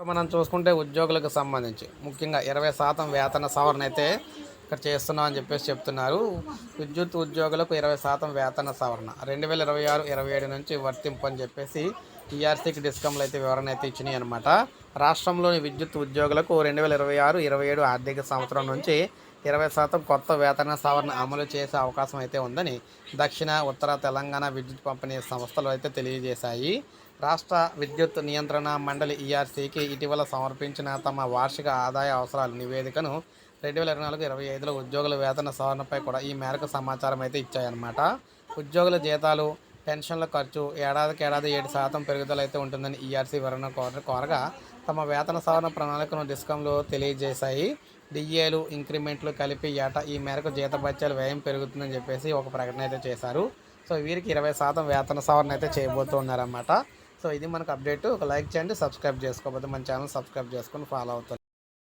మనం చూసుకుంటే ఉద్యోగులకు సంబంధించి ముఖ్యంగా ఇరవై శాతం వేతన సవరణ అయితే ఇక్కడ చేస్తున్నాం అని చెప్పేసి చెప్తున్నారు. విద్యుత్ ఉద్యోగులకు ఇరవై శాతం వేతన సవరణ. రెండు వేల ఇరవై ఆరు ఇరవై ఏడు నుంచి వర్తింపు అని చెప్పేసి టీఆర్సీకి డిస్కంలు అయితే వివరణ అయితే ఇచ్చినాయి అనమాట రాష్ట్రంలోని విద్యుత్ ఉద్యోగులకు రెండు వేల ఇరవై ఆరు ఇరవై ఏడు ఆర్థిక సంవత్సరం నుంచి ఇరవై శాతం కొత్త వేతన సవరణ అమలు చేసే అవకాశం అయితే ఉందని దక్షిణ ఉత్తర తెలంగాణ విద్యుత్ పంపిణీ సంస్థలు అయితే తెలియజేశాయి. రాష్ట్ర విద్యుత్ నియంత్రణ మండలి ఈఆర్సీకి ఇటీవల సమర్పించిన తమ వార్షిక ఆదాయ అవసరాల నివేదికను రెండు వేల ఇరవై నాలుగు ఇరవై ఐదులో ఉద్యోగుల వేతన సవరణపై కూడా ఈ మేరకు సమాచారం అయితే ఇచ్చాయన్నమాట. ఉద్యోగుల జీతాలు పెన్షన్ల ఖర్చు ఏడాదికి ఏడాది ఏడు శాతం పెరుగుదల అయితే ఉంటుందని ఈఆర్సీ వివరణ కోర కోరగా తమ వేతన సవరణ ప్రణాళికను డిస్కంలో తెలియజేశాయి. డిఏలు ఇంక్రిమెంట్లు కలిపి ఏటా ఈ మేరకు జీతభత్యాల వ్యయం పెరుగుతుందని చెప్పేసి ఒక ప్రకటన అయితే చేశారు. సో వీరికి ఇరవై శాతం వేతన సవరణ అయితే చేయబోతున్నారన్నమాట. సో ఇది మనకు అప్డేట్. ఒక లైక్ చేయండి సబ్స్క్రైబ్ చేసుకోకపోతే మన ఛానల్ సబ్స్క్రైబ్ చేసుకొని ఫాలో అవుతుంది